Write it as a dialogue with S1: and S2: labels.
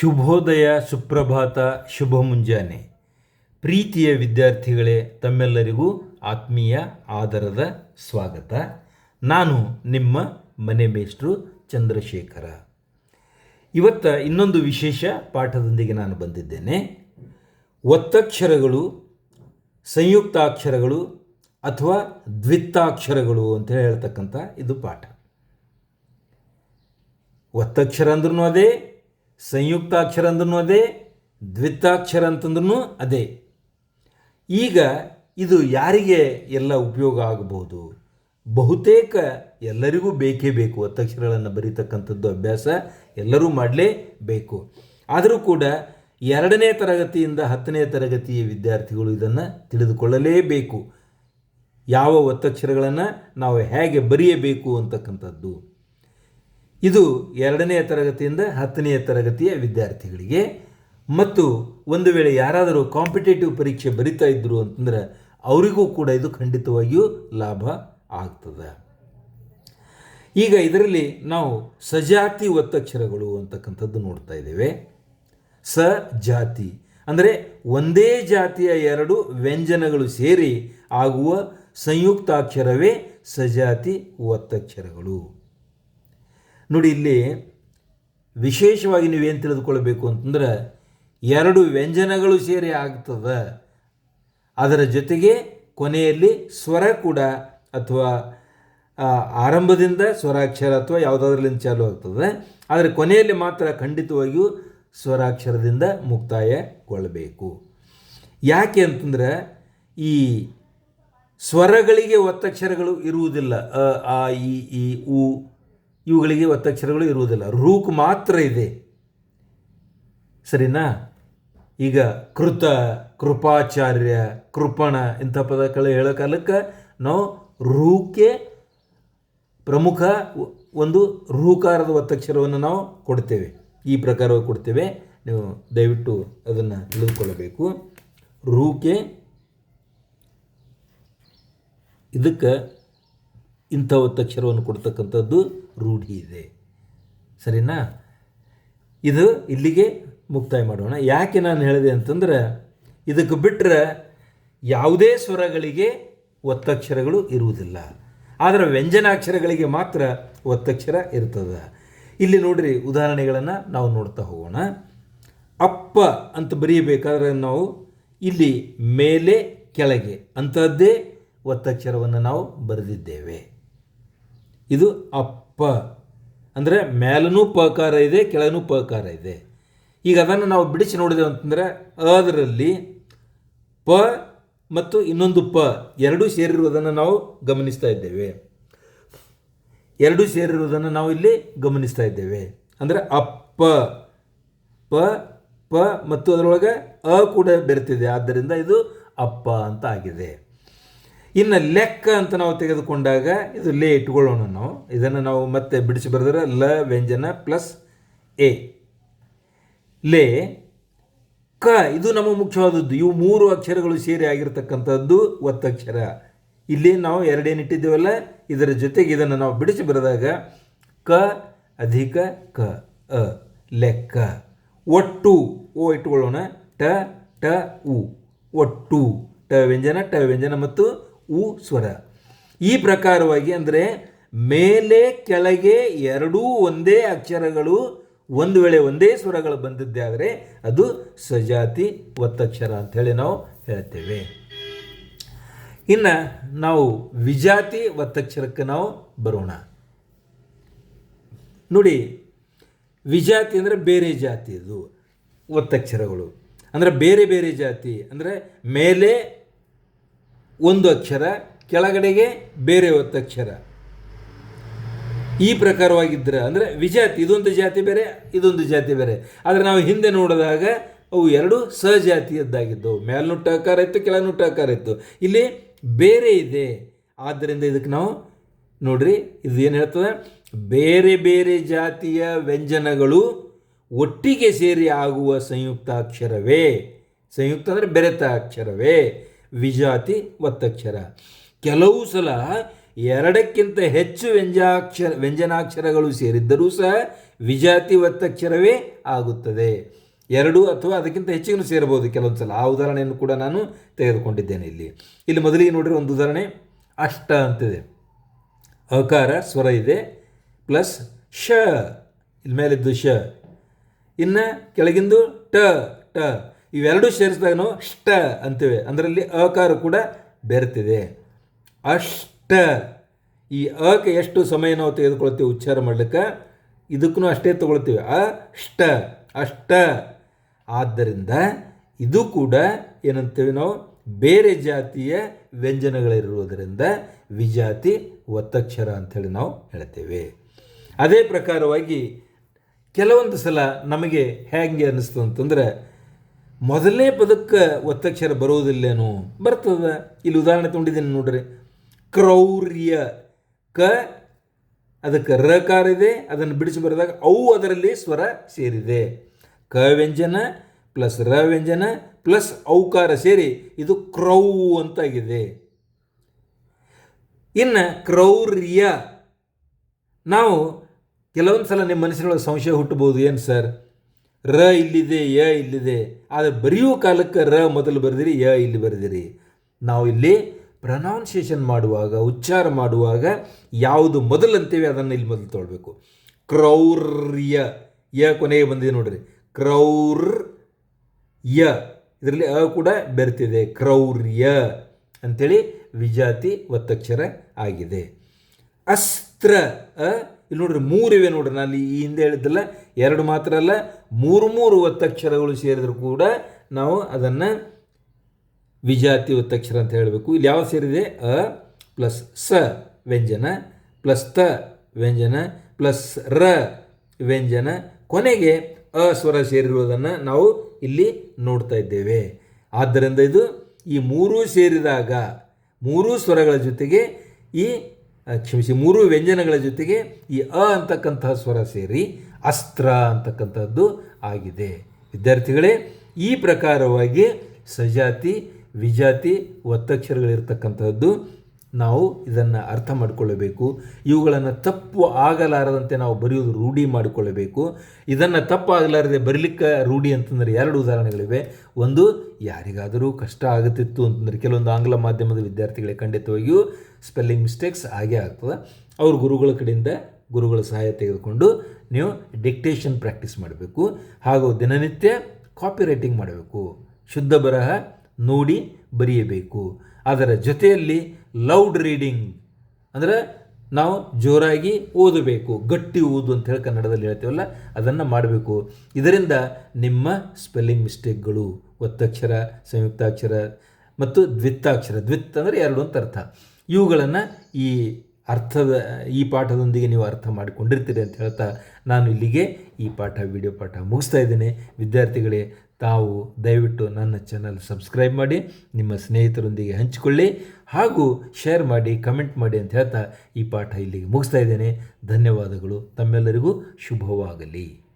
S1: ಶುಭೋದಯ ಸುಪ್ರಭಾತ ಶುಭ ಮುಂಜಾನೆ. ಪ್ರೀತಿಯ ವಿದ್ಯಾರ್ಥಿಗಳೇ, ತಮ್ಮೆಲ್ಲರಿಗೂ ಆತ್ಮೀಯ ಆದರದ ಸ್ವಾಗತ. ನಾನು ನಿಮ್ಮ ಮನೆ ಮೇಷ್ಟ್ರು ಚಂದ್ರಶೇಖರ. ಇವತ್ತ ಇನ್ನೊಂದು ವಿಶೇಷ ಪಾಠದೊಂದಿಗೆ ನಾನು ಬಂದಿದ್ದೇನೆ. ಒತ್ತಕ್ಷರಗಳು, ಸಂಯುಕ್ತಾಕ್ಷರಗಳು ಅಥವಾ ದ್ವಿತ್ತಾಕ್ಷರಗಳು ಅಂತ ಹೇಳ್ತಕ್ಕಂಥ ಇದು ಪಾಠ. ಒತ್ತಕ್ಷರ ಅಂದ್ರೂ ಅದೇ ಸಂಯುಕ್ತಾಕ್ಷರ ಅಂದ್ರೂ ಅದೇ ದ್ವಿತ್ತಾಕ್ಷರ ಅಂತಂದ್ರೂ ಅದೇ. ಈಗ ಇದು ಯಾರಿಗೆ ಎಲ್ಲ ಉಪಯೋಗ ಆಗಬಹುದು? ಬಹುತೇಕ ಎಲ್ಲರಿಗೂ ಬೇಕೇ ಬೇಕು. ಒತ್ತಕ್ಷರಗಳನ್ನು ಬರೀತಕ್ಕಂಥದ್ದು ಅಭ್ಯಾಸ ಎಲ್ಲರೂ ಮಾಡಲೇಬೇಕು. ಆದರೂ ಕೂಡ ಎರಡನೇ ತರಗತಿಯಿಂದ ಹತ್ತನೇ ತರಗತಿಯ ವಿದ್ಯಾರ್ಥಿಗಳು ಇದನ್ನು ತಿಳಿದುಕೊಳ್ಳಲೇಬೇಕು. ಯಾವ ಒತ್ತಕ್ಷರಗಳನ್ನು ನಾವು ಹೇಗೆ ಬರೆಯಬೇಕು ಅಂತಕ್ಕಂಥದ್ದು. ಇದು ಎರಡನೆಯ ತರಗತಿಯಿಂದ ಹತ್ತನೆಯ ತರಗತಿಯ ವಿದ್ಯಾರ್ಥಿಗಳಿಗೆ. ಮತ್ತು ಒಂದು ವೇಳೆ ಯಾರಾದರೂ ಕಾಂಪಿಟೇಟಿವ್ ಪರೀಕ್ಷೆ ಬರಿತಾ ಇದ್ದರು ಅಂತಂದ್ರೆ ಅವರಿಗೂ ಕೂಡ ಇದು ಖಂಡಿತವಾಗಿಯೂ ಲಾಭ ಆಗ್ತದೆ. ಈಗ ಇದರಲ್ಲಿ ನಾವು ಸಜಾತಿ ಒತ್ತಕ್ಷರಗಳು ಅಂತಕ್ಕಂಥದ್ದು ನೋಡ್ತಾ ಇದ್ದೇವೆ. ಸ, ಜಾತಿ. ಅಂದರೆ ಒಂದೇ ಜಾತಿಯ ಎರಡು ವ್ಯಂಜನಗಳು ಸೇರಿ ಆಗುವ ಸಂಯುಕ್ತಾಕ್ಷರವೇ ಸಜಾತಿ ಒತ್ತಕ್ಷರಗಳು. ನೋಡಿ ಇಲ್ಲಿ ವಿಶೇಷವಾಗಿ ನೀವೇನು ತಿಳಿದುಕೊಳ್ಬೇಕು ಅಂತಂದ್ರೆ ಎರಡು ವ್ಯಂಜನಗಳು ಸೇರಿ ಆಗ್ತದೆ. ಅದರ ಜೊತೆಗೆ ಕೊನೆಯಲ್ಲಿ ಸ್ವರ ಕೂಡ ಅಥವಾ ಆರಂಭದಿಂದ ಸ್ವರಾಕ್ಷರ ಅಥವಾ ಯಾವುದಾದ್ರಲ್ಲಿಂದ ಚಾಲು ಆಗ್ತದೆ. ಆದರೆ ಕೊನೆಯಲ್ಲಿ ಮಾತ್ರ ಖಂಡಿತವಾಗಿಯೂ ಸ್ವರಾಕ್ಷರದಿಂದ ಮುಕ್ತಾಯಗೊಳ್ಳಬೇಕು. ಯಾಕೆ ಅಂತಂದ್ರೆ ಈ ಸ್ವರಗಳಿಗೆ ಒತ್ತಕ್ಷರಗಳು ಇರುವುದಿಲ್ಲ. ಅ, ಆ ಇ ಈ, ಉ ಇವುಗಳಿಗೆ ಒತ್ತಕ್ಷರಗಳು ಇರುವುದಿಲ್ಲ. ರೂಕ್ ಮಾತ್ರ ಇದೆ. ಸರಿನಾ? ಈಗ ಕೃತ, ಕೃಪಾಚಾರ್ಯ, ಕೃಪಣ ಇಂಥ ಪದಗಳು ಹೇಳೋ ಕಾಲಕ್ಕೆ ನಾವು ರೂಕೆ ಪ್ರಮುಖ ಒಂದು ರೂಕಾರದ ಒತ್ತಕ್ಷರವನ್ನು ನಾವು ಕೊಡ್ತೇವೆ. ಈ ಪ್ರಕಾರವಾಗಿ ಕೊಡ್ತೇವೆ. ನೀವು ದಯವಿಟ್ಟು ಅದನ್ನು ತಿಳಿದುಕೊಳ್ಳಬೇಕು. ರೂಕೆ ಇದಕ್ಕೆ ಇಂಥ ಒತ್ತಕ್ಷರವನ್ನು ಕೊಡ್ತಕ್ಕಂಥದ್ದು ರೂಢಿ ಇದೆ. ಸರಿನಾ? ಇದು ಇಲ್ಲಿಗೆ ಮುಕ್ತಾಯ ಮಾಡೋಣ. ಯಾಕೆ ನಾನು ಹೇಳಿದೆ ಅಂತಂದ್ರೆ, ಇದಕ್ಕೆ ಬಿಟ್ಟರೆ ಯಾವುದೇ ಸ್ವರಗಳಿಗೆ ಒತ್ತಕ್ಷರಗಳು ಇರುವುದಿಲ್ಲ. ಆದರೆ ವ್ಯಂಜನಾಕ್ಷರಗಳಿಗೆ ಮಾತ್ರ ಒತ್ತಕ್ಷರ ಇರ್ತದೆ. ಇಲ್ಲಿ ನೋಡಿರಿ ಉದಾಹರಣೆಗಳನ್ನು ನಾವು ನೋಡ್ತಾ ಹೋಗೋಣ. ಅಪ್ಪ ಅಂತ ಬರೆಯಬೇಕಾದ್ರೆ ನಾವು ಇಲ್ಲಿ ಮೇಲೆ ಕೆಳಗೆ ಅಂಥದ್ದೇ ಒತ್ತಕ್ಷರವನ್ನು ನಾವು ಬರೆದಿದ್ದೇವೆ. ಇದು ಅಪ್ಪ. ಅಂದರೆ ಮೇಲನೂ ಪಕಾರ ಇದೆ, ಕೆಳನೂ ಪಕಾರ ಇದೆ. ಈಗ ಅದನ್ನು ನಾವು ಬಿಡಿಸಿ ನೋಡಿದೆವು ಅಂತಂದರೆ, ಅದರಲ್ಲಿ ಪ ಮತ್ತು ಇನ್ನೊಂದು ಪ ಎರಡೂ ಸೇರಿರುವುದನ್ನು ನಾವು ಗಮನಿಸ್ತಾ ಇದ್ದೇವೆ. ಎರಡೂ ಸೇರಿರುವುದನ್ನು ನಾವು ಇಲ್ಲಿ ಗಮನಿಸ್ತಾ ಇದ್ದೇವೆ. ಅಂದರೆ ಅಪ್ಪ. ಪ ಪ ಮತ್ತು ಅದರೊಳಗೆ ಅ ಕೂಡ ಬೆರೆತಿದೆ. ಆದ್ದರಿಂದ ಇದು ಅಪ್ಪ ಅಂತ ಆಗಿದೆ. ಇನ್ನು ಲೆಕ್ಕ ಅಂತ ನಾವು ತೆಗೆದುಕೊಂಡಾಗ ಇದು ಲೇ ಇಟ್ಕೊಳ್ಳೋಣ ನಾವು. ಇದನ್ನು ನಾವು ಮತ್ತೆ ಬಿಡಿಸಿ ಬರೆದ್ರೆ ಲ ವ್ಯಂಜನ ಪ್ಲಸ್ ಎ. ಲೇ, ಕ, ಇದು ನಮ್ಮ ಮುಖ್ಯವಾದದ್ದು. ಇವು ಮೂರು ಅಕ್ಷರಗಳು ಸೇರಿ ಆಗಿರತಕ್ಕಂಥದ್ದು ಒತ್ತಕ್ಷರ. ಇಲ್ಲಿ ನಾವು ಎರಡೇನಿಟ್ಟಿದ್ದೇವಲ್ಲ ಇದರ ಜೊತೆಗೆ ಇದನ್ನು ನಾವು ಬಿಡಿಸಿ ಬರೆದಾಗ ಕ, ಅಧಿಕ, ಕ, ಅ, ಲೆಕ್ಕ. ಒಟ್ಟು, ಓ ಇಟ್ಕೊಳ್ಳೋಣ. ಟ ಟ, ಉ. ಒಟ್ಟು, ಟ ವ್ಯಂಜನ ಟ ವ್ಯಂಜನ ಮತ್ತು ಉ ಸ್ವರ. ಈ ಪ್ರಕಾರವಾಗಿ ಅಂದರೆ ಮೇಲೆ, ಕೆಳಗೆ ಎರಡೂ ಒಂದೇ ಅಕ್ಷರಗಳು ಒಂದು ವೇಳೆ ಒಂದೇ ಸ್ವರಗಳು ಬಂದಿದ್ದೇ ಅದು ಸಜಾತಿ ಒತ್ತಕ್ಷರ ಅಂಥೇಳಿ ನಾವು ಹೇಳ್ತೇವೆ. ಇನ್ನು ನಾವು ವಿಜಾತಿ ಒತ್ತಕ್ಷರಕ್ಕೆ ನಾವು ಬರೋಣ. ನೋಡಿ, ವಿಜಾತಿ ಅಂದರೆ ಬೇರೆ ಜಾತಿ ಇದು ಒತ್ತಕ್ಷರಗಳು. ಅಂದರೆ ಬೇರೆ ಬೇರೆ ಜಾತಿ. ಅಂದರೆ ಮೇಲೆ ಒಂದು ಅಕ್ಷರ, ಕೆಳಗಡೆಗೆ ಬೇರೆ ಒತ್ತಕ್ಷರ ಈ ಪ್ರಕಾರವಾಗಿದ್ದರೆ ಅಂದರೆ ವಿಜಾತಿ, ಇದೊಂದು ಜಾತಿ ಬೇರೆ, ಇದೊಂದು ಜಾತಿ ಬೇರೆ. ಆದರೆ ನಾವು ಹಿಂದೆ ನೋಡಿದಾಗ ಅವು ಎರಡು ಸಹಜಾತಿಯದ್ದಾಗಿದ್ದವು ಮೇಲ್ನುಟ್ಟ ಆಕಾರ ಇತ್ತು ಕೆಳನುಟ್ಟ ಆಕಾರ ಇತ್ತು. ಇಲ್ಲಿ ಬೇರೆ ಇದೆ. ಆದ್ದರಿಂದ ಇದಕ್ಕೆ ನಾವು ನೋಡ್ರಿ, ಇದು ಏನು ಹೇಳ್ತದೆ? ಬೇರೆ ಬೇರೆ ಜಾತಿಯ ವ್ಯಂಜನಗಳು ಒಟ್ಟಿಗೆ ಸೇರಿ ಆಗುವ ಸಂಯುಕ್ತಾಕ್ಷರವೇ ಸಂಯುಕ್ತ ಅಂದರೆ ಬೆರೆತ ಅಕ್ಷರವೇ. ವಿಜಾತಿ ಒತ್ತಕ್ಷರ. ಕೆಲವು ಸಲ ಎರಡಕ್ಕಿಂತ ಹೆಚ್ಚು ವ್ಯಂಜಾಕ್ಷರ ವ್ಯಂಜನಾಕ್ಷರಗಳು ಸೇರಿದ್ದರೂ ಸಹ ವಿಜಾತಿ ಒತ್ತಕ್ಷರವೇ ಆಗುತ್ತದೆ. ಎರಡು ಅಥವಾ ಅದಕ್ಕಿಂತ ಹೆಚ್ಚಿಗೂ ಸೇರಬಹುದು ಕೆಲವೊಂದು ಸಲ. ಆ ಉದಾಹರಣೆಯನ್ನು ಕೂಡ ನಾನು ತೆಗೆದುಕೊಂಡಿದ್ದೇನೆ ಇಲ್ಲಿ. ಇಲ್ಲಿ ಮೊದಲಿಗೆ ನೋಡಿರಿ ಒಂದು ಉದಾಹರಣೆ. ಅಷ್ಟ ಅಂತಿದೆ. ಅಕಾರ ಸ್ವರ ಇದೆ ಪ್ಲಸ್ ಶ. ಇಲ್ಲಿ ಮೇಲಿದ್ದು ಶ. ಇನ್ನು ಕೆಳಗಿಂದು ಟ ಟ. ಇವೆರಡು ಸೇರಿಸಿದಾಗ ನಾವು ಅಂತೇವೆ. ಅಂತೀವಿ ಅದರಲ್ಲಿ ಅಕಾರ ಕೂಡ ಬೆರೆತಿದೆ. ಅಷ್ಟ. ಈ ಅಕ್ಕೆ ಎಷ್ಟು ಸಮಯ ನಾವು ತೆಗೆದುಕೊಳ್ತೀವಿ ಉಚ್ಚಾರ ಮಾಡ್ಲಿಕ್ಕೆ? ಇದಕ್ಕೂ ಅಷ್ಟೇ ತಗೊಳ್ತೀವಿ. ಅಷ್ಟ. ಅಷ್ಟ. ಆದ್ದರಿಂದ ಇದು ಕೂಡ ಏನಂತೇವೆ ನಾವು? ಬೇರೆ ಜಾತಿಯ ವ್ಯಂಜನಗಳಿರುವುದರಿಂದ ವಿಜಾತಿ ಒತ್ತಕ್ಷರ ಅಂಥೇಳಿ ನಾವು ಹೇಳ್ತೇವೆ. ಅದೇ ಪ್ರಕಾರವಾಗಿ ಕೆಲವೊಂದು ಸಲ ನಮಗೆ ಹೇಗೆ ಅನ್ನಿಸ್ತು ಅಂತಂದ್ರೆ ಮೊದಲನೇ ಪದಕ್ಕೆ ಒತ್ತಕ್ಷರ ಬರುವುದಿಲ್ಲೇನೋ? ಬರ್ತದ. ಇಲ್ಲಿ ಉದಾಹರಣೆ ತೊಗೊಂಡಿದ್ದೀನಿ ನೋಡ್ರಿ. ಕ್ರೌರ್ಯ. ಕ, ಅದಕ್ಕೆ ರಕಾರ ಇದೆ, ಅದನ್ನು ಬಿಡಿಸಿ ಬರೆದಾಗ ಅವು ಅದರಲ್ಲಿ ಸ್ವರ ಸೇರಿದೆ. ಕ ವ್ಯಂಜನ ಪ್ಲಸ್ ರ ವ್ಯಂಜನ ಪ್ಲಸ್ ಔಕಾರ ಸೇರಿ ಇದು ಕ್ರೌ ಅಂತಾಗಿದೆ. ಇನ್ನು ಕ್ರೌರ್ಯ. ನಾವು ಕೆಲವೊಂದು ಸಲ ನಿಮ್ಮ ಮನಸ್ಸಿನೊಳಗೆ ಸಂಶಯ ಹುಟ್ಟಬಹುದು. ಏನು ಸರ್? ರ ಇಲ್ಲಿದೆ, ಯ ಇಲ್ಲಿದೆ. ಆದರೆ ಬರೆಯುವ ಕಾಲಕ್ಕೆ ರ ಮೊದಲು ಬರೆದಿರಿ, ಯ ಇಲ್ಲಿ ಬರೆದಿರಿ. ನಾವು ಇಲ್ಲಿ ಪ್ರನೌನ್ಸಿಯೇಷನ್ ಮಾಡುವಾಗ, ಉಚ್ಚಾರ ಮಾಡುವಾಗ ಯಾವುದು ಮೊದಲು ಅಂತೇವೆ ಅದನ್ನು ಇಲ್ಲಿ ಮೊದಲು ತೊಗೊಳ್ಬೇಕು. ಕ್ರೌರ್ಯ, ಯ ಕೊನೆಗೆ ಬಂದಿದೆ ನೋಡ್ರಿ. ಕ್ರೌರ್ ಯ ಇದರಲ್ಲಿ ಅ ಕೂಡ ಬೆರೆತಿದೆ, ಕ್ರೌರ್ಯ ಅಂಥೇಳಿ ವಿಜಾತಿ ಒತ್ತಕ್ಷರ ಆಗಿದೆ. ಅಸ್ತ್ರ, ಅ ಇಲ್ಲಿ ನೋಡ್ರಿ ಮೂರಿವೆ ನೋಡ್ರಿ, ನಾನು ಈ ಹಿಂದೆ ಹೇಳಿದ್ದಲ್ಲ, ಎರಡು ಮಾತ್ರ ಅಲ್ಲ, ಮೂರು ಮೂರು ಒತ್ತಕ್ಷರಗಳು ಸೇರಿದ್ರು ಕೂಡ ನಾವು ಅದನ್ನು ವಿಜಾತಿ ಒತ್ತಕ್ಷರ ಅಂತ ಹೇಳಬೇಕು. ಇಲ್ಲಿ ಯಾವ ಸೇರಿದೆ? ಅ ಪ್ಲಸ್ ಸ ವ್ಯಂಜನ, ಪ್ಲಸ್ ತ ವ್ಯಂಜನ, ಪ್ಲಸ್ ರ ವ್ಯಂಜನ, ಕೊನೆಗೆ ಅ ಸ್ವರ ಸೇರಿರುವುದನ್ನು ನಾವು ಇಲ್ಲಿ ನೋಡ್ತಾ ಇದ್ದೇವೆ. ಆದ್ದರಿಂದ ಇದು ಈ ಮೂರೂ ಸೇರಿದಾಗ, ಮೂರೂ ಸ್ವರಗಳ ಜೊತೆಗೆ ಈ ಕ್ಷಮಿಸಿ, ಮೂರು ವ್ಯಂಜನಗಳ ಜೊತೆಗೆ ಈ ಅ ಅಂತಕ್ಕಂತಹ ಸ್ವರ ಸೇರಿ ಅಸ್ತ್ರ ಅಂತಕ್ಕಂಥದ್ದು ಆಗಿದೆ. ವಿದ್ಯಾರ್ಥಿಗಳೇ, ಈ ಪ್ರಕಾರವಾಗಿ ಸಜಾತಿ, ವಿಜಾತಿ ಒತ್ತಕ್ಷರಗಳಿರ್ತಕ್ಕಂಥದ್ದು ನಾವು ಇದನ್ನು ಅರ್ಥ ಮಾಡಿಕೊಳ್ಳಬೇಕು. ಇವುಗಳನ್ನು ತಪ್ಪು ಆಗಲಾರದಂತೆ ನಾವು ಬರೆಯುವುದು ರೂಢಿ ಮಾಡಿಕೊಳ್ಳಬೇಕು. ಇದನ್ನು ತಪ್ಪು ಆಗಲಾರದೆ ಬರಲಿಕ್ಕೆ ರೂಢಿ ಅಂತಂದರೆ ಎರಡು ಉದಾಹರಣೆಗಳಿವೆ. ಒಂದು, ಯಾರಿಗಾದರೂ ಕಷ್ಟ ಆಗುತ್ತಿತ್ತು ಅಂತಂದರೆ, ಕೆಲವೊಂದು ಆಂಗ್ಲ ಮಾಧ್ಯಮದ ವಿದ್ಯಾರ್ಥಿಗಳೇ ಖಂಡಿತವಾಗಿಯೂ ಸ್ಪೆಲ್ಲಿಂಗ್ ಮಿಸ್ಟೇಕ್ಸ್ ಆಗೇ ಆಗ್ತದೆ. ಅವ್ರ ಗುರುಗಳ ಕಡೆಯಿಂದ ಗುರುಗಳ ಸಹಾಯ ತೆಗೆದುಕೊಂಡು ನೀವು ಡಿಕ್ಟೇಷನ್ ಪ್ರಾಕ್ಟೀಸ್ ಮಾಡಬೇಕು. ಹಾಗೂ ದಿನನಿತ್ಯ ಕಾಪಿ ರೈಟಿಂಗ್ ಮಾಡಬೇಕು. ಶುದ್ಧ ಬರಹ ನೋಡಿ ಬರೆಯಬೇಕು. ಅದರ ಜೊತೆಯಲ್ಲಿ ಲೌಡ್ ರೀಡಿಂಗ್ ಅಂದರೆ ನಾವು ಜೋರಾಗಿ ಓದಬೇಕು. ಗಟ್ಟಿ ಓದು ಅಂತ ಹೇಳಿ ಕನ್ನಡದಲ್ಲಿ ಹೇಳ್ತೀವಲ್ಲ, ಅದನ್ನು ಮಾಡಬೇಕು. ಇದರಿಂದ ನಿಮ್ಮ ಸ್ಪೆಲ್ಲಿಂಗ್ ಮಿಸ್ಟೇಕ್ಗಳು ಒತ್ತಕ್ಷರ, ಸಂಯುಕ್ತಾಕ್ಷರ ಮತ್ತು ದ್ವಿತ್ತಾಕ್ಷರ ದ್ವಿತ್ ಅಂದರೆ ಎರಡು ಅಂತ ಅರ್ಥ. ಇವುಗಳನ್ನು ಈ ಅರ್ಥದ, ಈ ಪಾಠದೊಂದಿಗೆ ನೀವು ಅರ್ಥ ಮಾಡಿಕೊಂಡಿರ್ತೀರಿ ಅಂತ ಹೇಳ್ತಾ ನಾನು ಇಲ್ಲಿಗೆ ಈ ಪಾಠ, ವಿಡಿಯೋ ಪಾಠ ಮುಗಿಸ್ತಾ ಇದ್ದೇನೆ. ವಿದ್ಯಾರ್ಥಿಗಳೇ, ತಾವು ದಯವಿಟ್ಟು ನನ್ನ ಚಾನಲ್ ಸಬ್ಸ್ಕ್ರೈಬ್ ಮಾಡಿ, ನಿಮ್ಮ ಸ್ನೇಹಿತರೊಂದಿಗೆ ಹಂಚಿಕೊಳ್ಳಿ ಹಾಗೂ ಶೇರ್ ಮಾಡಿ ಕಮೆಂಟ್ ಮಾಡಿ ಅಂತ ಹೇಳ್ತಾ ಈ ಪಾಠ ಇಲ್ಲಿಗೆ ಮುಗಿಸ್ತಾ ಇದ್ದೇನೆ. ಧನ್ಯವಾದಗಳು. ತಮ್ಮೆಲ್ಲರಿಗೂ ಶುಭವಾಗಲಿ.